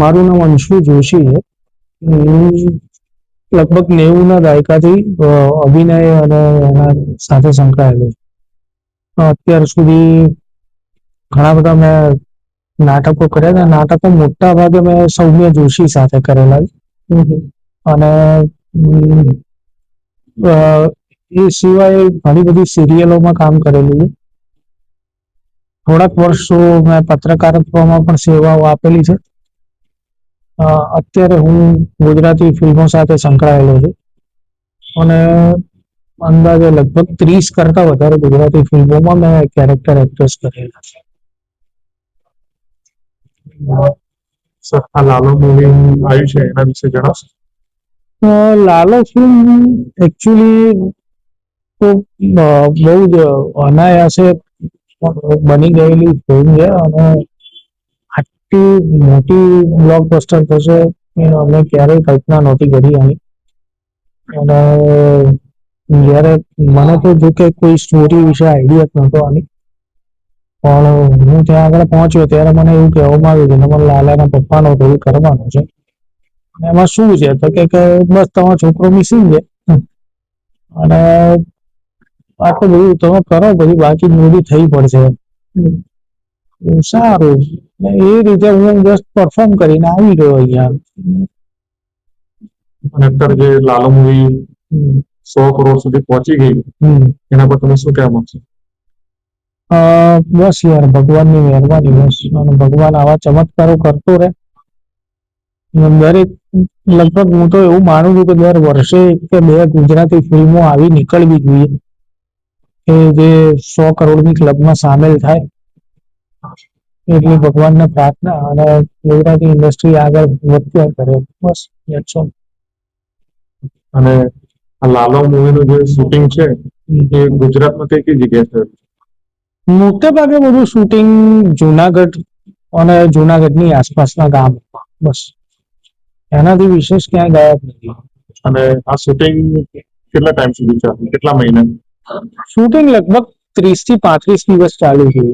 મારું નામ અંશુ જોશી છે. હું લગભગ નેવુંના દાયકાથી અભિનય અને એના સાથે સંકળાયેલો છું. અત્યાર સુધી ઘણા બધા મેં નાટકો કર્યા હતા. નાટકો મોટા ભાગે મેં સૌમ્ય જોશી સાથે કરેલા અને એ સિવાય ઘણી બધી સિરિયલોમાં કામ કરેલું છે. થોડાક વર્ષો મેં પત્રકારત્વમાં પણ સેવાઓ આપેલી છે. અત્યારે હું ગુજરાતી ફિલ્મો સાથે સંકળાયેલો છું. અને અંદાજે લગભગ ત્રીસ કરતા વધારે ગુજરાતી ફિલ્મોમાં મેં કેરેક્ટર એક્ટ્રેસ કરેલા છે. આ લાલો મૂવી આવ્યું છે એના વિશે જણાવશો લાલો ફિલ્મ એકચ્યુઅલી તો બહુ જ અનાયાસે બની ગયેલી ફિલ્મ છે અને આટલી મોટી બ્લોકબસ્ટર થશે એ અમે ક્યારેય કલ્પના નહોતી કરી આની અને જ્યારે મને તો જો કે કોઈ સ્ટોરી વિશે આઈડિયા જ નહોતો આની. પણ હું ત્યાં આગળ પહોંચ્યો ત્યારે મને એવું કહેવામાં આવ્યું કે તમારા લાલાના પપ્પાનો એવું કરવાનો છે. એમાં શું છે? તો કે બસ તમારો છોકરો મિસિંગ છે. અને આટલું બધું તમે કરો પછી બાકી મૂડી થઈ પડશે. સારું. એ રીતે હું જસ્ટ પરફોર્મ કરીને આવી ગયો અહીંયા. અત્યારે જે લાલો મૂવી સો કરોડ સુધી પહોંચી ગઈ એના પર તમે શું કહેવા માંગશો? અ, બસ યાર ભગવાનની મહેરબાની બસ. અને ભગવાન આવા ચમત્કારો કરતો રહે. દરેક લગભગ હું તો એવું માનું છું કે દર વર્ષે કે બે ગુજરાતી ફિલ્મો આવી નીકળવી જોઈએ. કે જે સો કરોડની ક્લબમાં સામેલ થાય એટલી ભગવાનને પ્રાર્થના અને ગુજરાતી ઇન્ડસ્ટ્રી આગળ વધતી કરે બસ all. અને આ લાલો મૂવીનું જે શૂટિંગ છે એ ગુજરાતમાં કઈ કઈ જગ્યાએ થયું? મોટે ભાગે બધું શૂટિંગ જુનાગઢ અને જુનાગઢની આસપાસના ગામ બસ. એનાથી વિશેષ ક્યાંય ગયા જ નથી. અને આ શૂટિંગ કેટલા ટાઈમ સુધી ચાલ્યું કેટલા મહિના? શૂટિંગ લગભગ ત્રીસથી પાંત્રીસ દિવસ ચાલુ છે.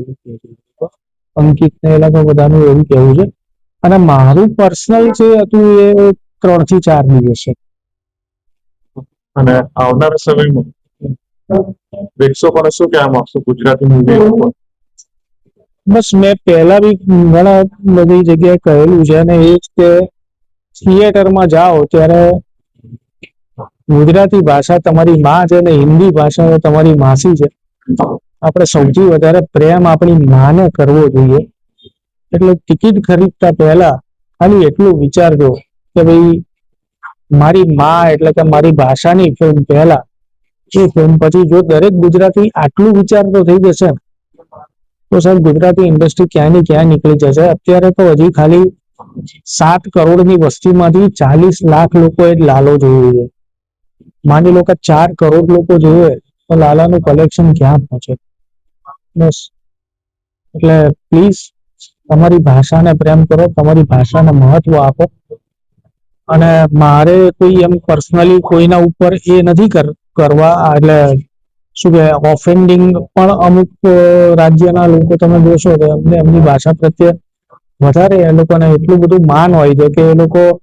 અંકિત ને એ લોકો બધાનું એવું કહેવું છે. અને મારું પર્સનલ જે હતું એ ત્રણથી ચાર દિવસ છે. અને આવનારા સમયમાં પ્રેક્ષકોને શું કહેવા માંગશો ગુજરાતી મૂવી બસ મેં પહેલા બી ઘણા બધી જગ્યાએ કહેલું છે અને એ જ કે થિયેટરમાં જાઓ ત્યારે ગુજરાતી ભાષા તમારી માં છે ને હિન્દી ભાષા તમારી માસી છે. આપણે સૌથી વધારે પ્રેમ આપણી માને કરવો જોઈએ. એટલે ટિકિટ ખરીદતા પહેલા ખાલી એટલું વિચારજો કે ભાઈ મારી માં એટલે કે મારી ભાષાની ફિલ્મ પહેલા. એ ફિલ્મ પછી જો દરેક ગુજરાતી આટલું વિચારતો થઈ જશે તો સાહેબ ગુજરાતી ઇન્ડસ્ટ્રી ક્યાં ની ક્યાં નીકળી જશે. અત્યારે તો હજી ખાલી સાત કરોડની વસ્તીમાંથી ચાલીસ લાખ લોકોએ લાલો જોયું છે. માની લો કે ચાર કરોડ લોકો જોવે તો લાલાનું કલેક્શન ક્યાં પહોંચે? બસ. એટલે પ્લીઝ તમારી ભાષાને પ્રેમ કરો, તમારી ભાષાને મહત્વ આપો. અને મારે કોઈ એમ પર્સનલી કોઈના ઉપર એ નથી કર- કરવા, એટલે શું કે ઓફેન્ડિંગ પણ અમુક રાજ્યના લોકો તમે જોશો, તો એમને એમની ભાષા પ્રત્યે વધારે એ લોકોને એટલું બધું માન હોય છે કે એ લોકો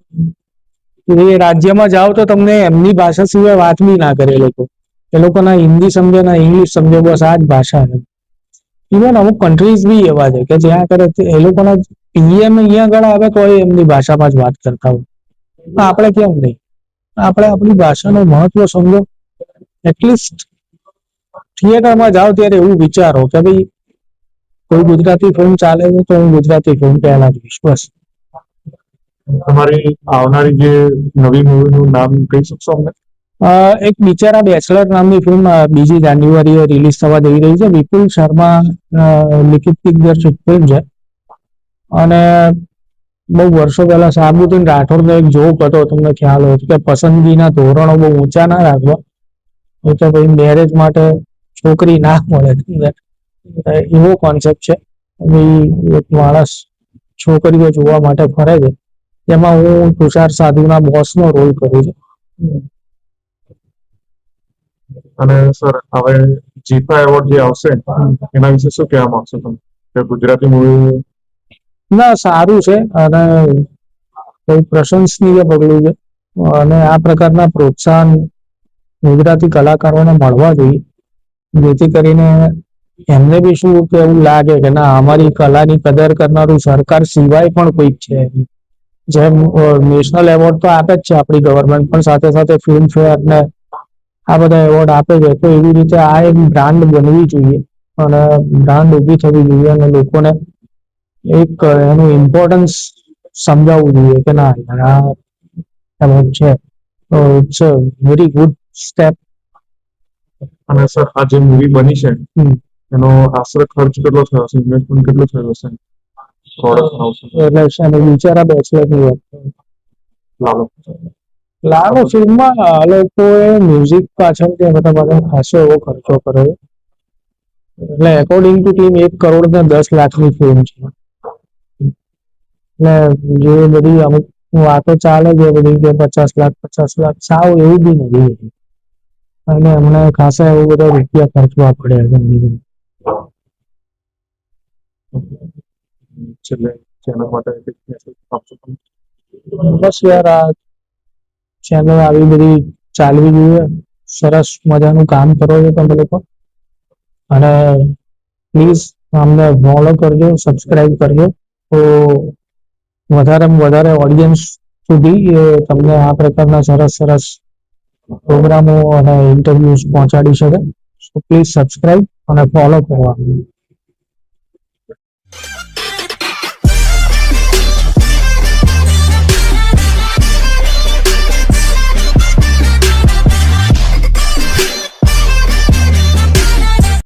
એ રાજ્યમાં જાઓ તો તમને એમની ભાષા સિવાય વાત બી ના કરે લોકો. એ લોકોના હિન્દી સમજે ના ઇંગ્લિશ સમજે, બસ આ જ ભાષા છે. ઇવન અમુક કન્ટ્રીઝ બી એવા છે કે જ્યાં કરે એ લોકોના પીએમ અહીંયા આગળ આવે તો એમની ભાષામાં જ વાત કરતા હોય. આપણે કેમ નહીં? આપણે આપણી ભાષાનું મહત્વ સમજો. એટલીસ્ટ થિયેટરમાં જાઓ ત્યારે એવું વિચારો કે ભાઈ કોઈ ગુજરાતી ફિલ્મ ચાલે છે તો હું ગુજરાતી ફિલ્મ પહેલા જોઈશ, બસ. તમારી આવનારી જે નવી મૂવીનું નામ કહી શકશો અમને? એક બિચારા બેચલર નામની ફિલ્મ બીજી જાન્યુઆરીએ રિલીઝ થવા જઈ રહી છે. વિપુલ શર્મા લિખિત દિગ્દર્શિત ફિલ્મ છે. અને બહુ વર્ષો પહેલા સાબુદ્દીન રાઠોડનો એક જોક હતો, તમને ખ્યાલ હોય કે પસંદગીના ધોરણો બહુ ઊંચા ના રાખવા. તો ભાઈ મેરેજ માટે છોકરી ના મળે. એવો કોન્સેપ્ટ છે. એક માણસ છોકરીઓ જોવા માટે ફરે છે. જેમાં હું તુષાર સાધુના બોસનો રોલ કરું છું. અને સર હવે જીફા એવોર્ડ જે આવશે એના વિશે શું કહેવા માંગશો તમે? કે ગુજરાતી મૂવી ના સારું છે. અને કોઈ પ્રશંસનીય પગલું છે. અને આ પ્રકારના પ્રોત્સાહન ગુજરાતી કલાકારોને મળવા જોઈએ. જેથી કરીને એમને બી શું કે એવું લાગે કે ના અમારી કલાની કદર કરનારું સરકાર સિવાય પણ કોઈક છે જેમ નેશનલ એવોર્ડ તો આપે જ છે આપણી ગવર્મેન્ટ પણ સાથે સાથે ફિલ્મ ફેર ને આ બધા એવોર્ડ આપે છે. તો એવી રીતે આ એક બ્રાન્ડ બનવી જોઈએ અને બ્રાન્ડ ઊભી થવી જોઈએ અને લોકોને એક એનું ઇમ્પોર્ટન્સ સમજાવવું જોઈએ કે ના આ એવોર્ડ છે. તો it's a very good step અને સર આ જે મૂવી બની છે એનો આશરે ખર્ચ કેટલો થયો હશે ઇન્વેસ્ટમેન્ટ કેટલું થયો હશે? એટલે અને બિચારા બેચલરની વાત લાલો. ફિલ્મમાં આ લોકોએ મ્યુઝિક પાછળ ત્યાં બધા બધા ખાસો એવો ખર્ચો કર્યો. એટલે એકોર્ડિંગ ટુ ટીમ એક કરોડ ને દસ લાખની ફિલ્મ છે. એટલે જે બધી અમુક વાતો ચાલે છે બધી કે પચાસ લાખ પચાસ લાખ સાવ એવું બી નથી. અને એમને ખાસા એવું બધા રૂપિયા ખર્ચવા પડ્યા છે. છેલ્લે ચેનલ માટે? બસ યાર, આ ચેનલ આવી બધી ચાલવી જોઈએ. સરસ મજાનું કામ કરો છો તમે લોકો. અને પ્લીઝ અમને ફોલો કરજો સબસ્ક્રાઇબ કરજો. તો વધારેમાં વધારે ઓડિયન્સ સુધી તમને આ પ્રકારના સરસ સરસ પ્રોગ્રામો અને ઇન્ટરવ્યુઝ પહોંચાડી શકે. સો પ્લીઝ સબસ્ક્રાઇબ અને ફોલો કરવા.